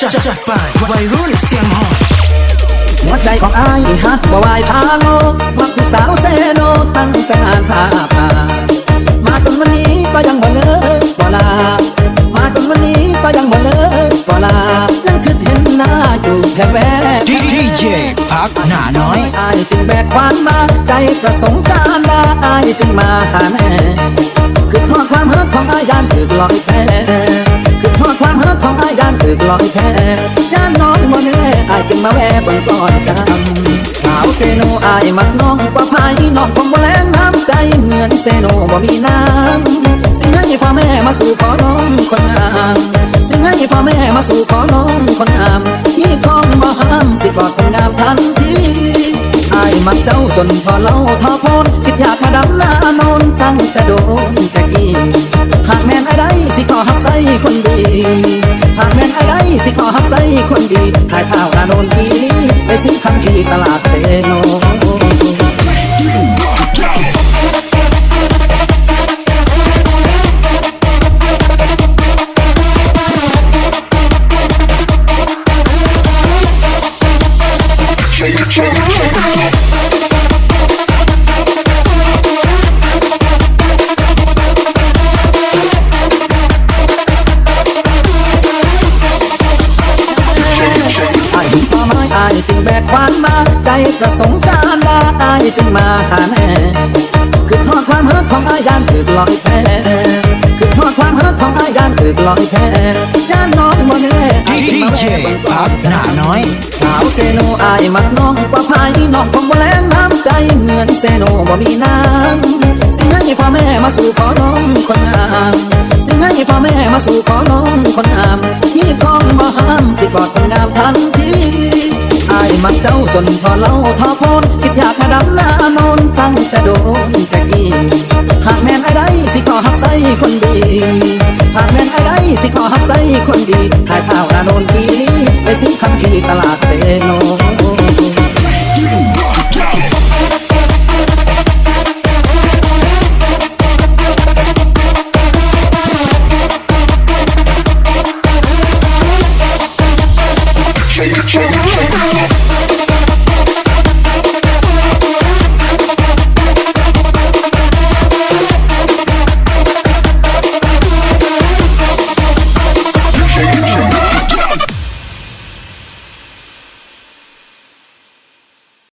จัดจัดไปวัยรุ่นเสียงหอบหัวใจของอายฮักบ่วายทางโลกมักผู้สาวเซโนตั้งแต่งานพาพามาจนวันนี้ก็ยังบ่เลิกบ่ลา มาจนวันนี้ก็ยังบ่เลิกบ่ลายังคิดเห็นหน้าอยู่แค่แวบดีเจพักหนาน้อยอายจึงแบกความมาใจประสงค์การลาอายจึงมาหาแน่คือเพราะความฮักของอายยานถึกลอยแพ้ ลอยแพ้ย่านน้องบ่แน่อายจึงมาแวะบิ่งก่อนคำสาวเซโนอายมักน้องกว่าพายน้องคงบ่แลงน้ำใจเหมือนเซโนบ่มีน้ำสิให้พ่อแม่มาสู่ขอน้องคนงามสิให้พ่อแม่มาสู่ขอน้องคนงามที่คองบ่ห้ามสิกอดคนงามทันทีอายมักเจ้าจนพอเล่าทอพนคิดอยากมาดำนาโนนตั้งแต่โดนแต่กี้ ดีขายข้าวนาโนนทีนี้ไปซื้อคำที่ตลาดเซโน จึงแบกความมาใจประสงค์การลาอายจึงมาหาแน่คือเพราะความฮักของอายยานถึกลอยแพ้คือเพราะความฮักของอายยานถึกลอยแพ้ย่านน้องบ่แน่อายจึงดีมาเจแวะเบิ่งก่อพันกหนาน้อย สาวเซโนอายมักน้องกว่าพายน้องคงบ่แลงน้ำใจเหมือนเซโนบ่มีน้ำสิให้พ่อแม่มาสู่ขอน้องคนงามสิให้พ่อแม่มาสู่ขอน้องคนงามที่คองบ่ห้ามสิกอดคนงามทัน นทอเล่าทอโพนคิดอยากมาดำนาโนนตั้งแต่โดนแต่กี้หากแม่นอะไรสิขอหักใส่คนดีหากแม่นอะไรสิขอหักใส่คนดีหายเผาอาโนนปีนี้ไปซื้อคำที่ตลาดเซโน